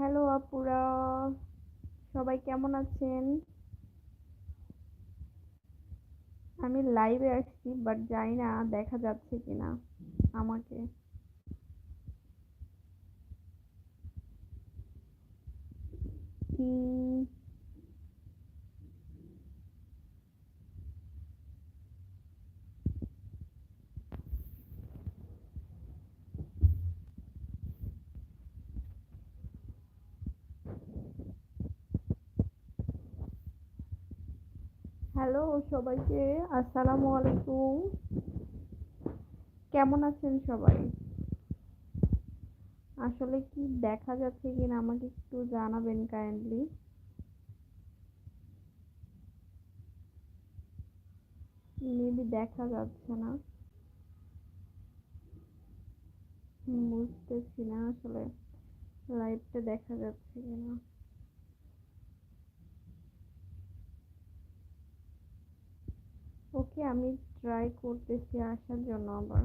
Hello আপুরা সবাই কেমন আছেন? আমি লাইভে আসছি বাট জানি না দেখা যাচ্ছে কিনা আমাকে। উম, হ্যালো সবাইকে, আসসালামু আলাইকুম। কেমন আছেন সবাই? আসলে কি দেখা যাচ্ছে কিনা আমাকে একটু জানাবেন কাইন্ডলি মেবি দেখা যাচ্ছে না। বুঝতেছি না আসলে। লাইভটা দেখা যাচ্ছে কিনা। ওকে আমি ট্রাই করতেছি আসার জন্য আবার।